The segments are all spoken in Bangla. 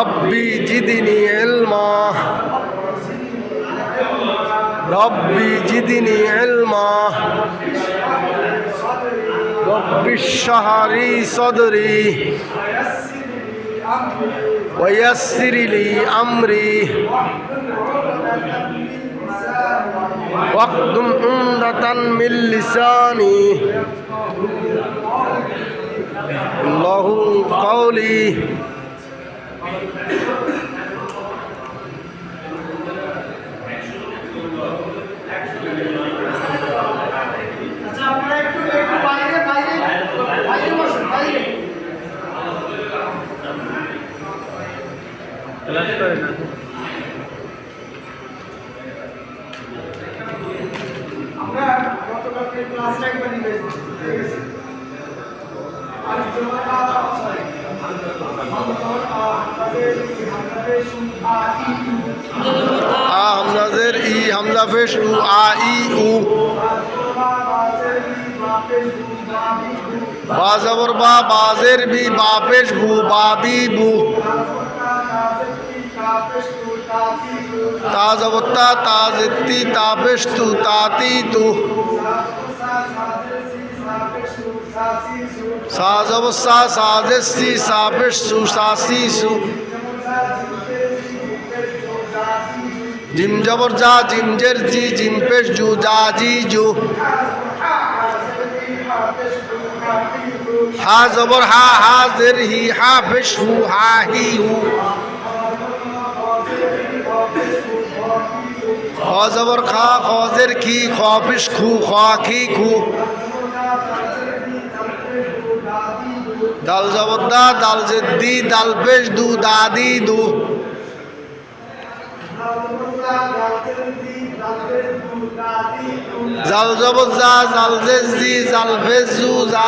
ربي زدني علما ربي زدني علما رب اشرح لي صدري ويسر لي أمري واقدم عمدة من لساني الله قولي আমরা গতকালকে ক্লাসটা একবার নিয়ে গেছি আর জমা সরি আ হামজাজের ই হামজা পেশ উ আ ই উ বা জবর বা বাজের বি বা পেশ বু বা বি বু তা জবর তা তা জেত্তি তা পেশ তু তাতি তু সা জবর সা সা জেসি সা পেশ সু সা সি সু জিম জবর যা, জিম জের জি, জিম পেশ জু, যা, জি, জু। হা জবর হা হা জের হি, হা পেশ হু, হা হি হু। খ জবর খা খ জের খি পেশ খু খ খি খু? দাল জবর দা দাল জের দি দাল পেশ দু দাদি দু জাল জবর যা জাল জের জি জাল পেশ জু জা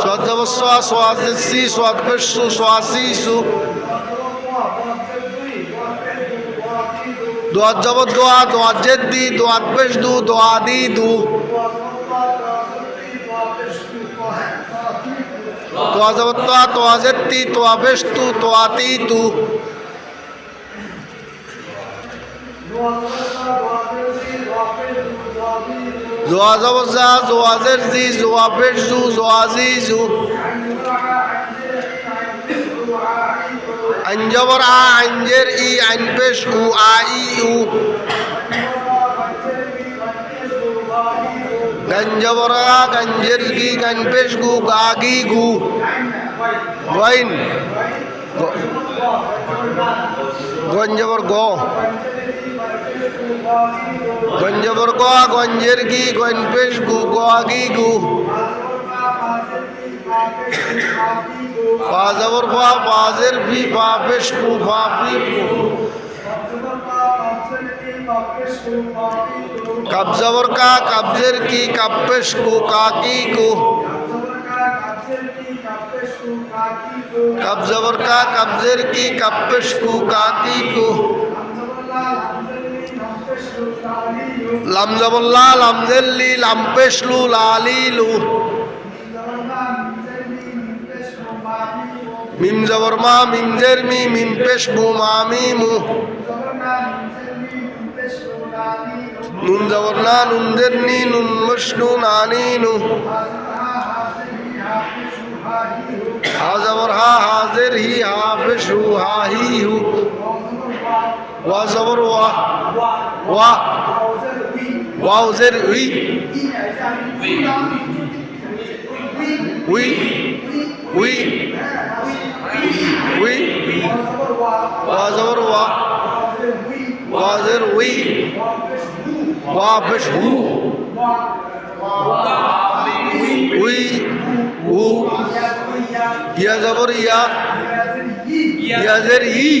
সদ জবর সা জের সি দোয়াত জবর দোয়া দোয়াত জের দি দোয়াত পেশ দু দোয়া দি তোয়া জবর তোয়া তোয়া তি তোয়া পেশ তু তোয়া তি তু জোয়া জবর যা জোয়া জের জি জোয়া জু জোয়া জি ই, আইন পেশ উ, আ, ই, উ। গঞ্জবর গঞ্জের গি গঞ্জ গু, গা, গি, গু। গইন গঞ্জবর গ গঞ্জবর গ গঞ্জের গি গঞ্জ পেশ গু গ গি গু পা জবর পা পাজের ভি পা পেশ পু পা পি পু কাব জবর কা কাবজের কি কাপ পেশ কু কা কি কি কাপ পেশ কু কা কি কু? লাম জবর লা লাম জের লি লু লালি লু মিম জবর মা মিম জের মি মিম পেশ মু মা মি মু নুন জবর না নুন জের নি নুন মশনু নানি নু হা জবর হা হাজের হি হা পেশ হু হা হি হু ওয়া জবর ওয়া ওয়া ওয়াও জের উই উই উই উই ওয়া জবর ওয়া ওয়া জের উই ওয়া পেশ হু উই ইয়া জবর ইয়া। ইয়া ইয়াজের ই।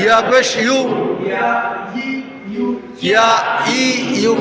ইয়া পেশ ইউ। Yeah E you.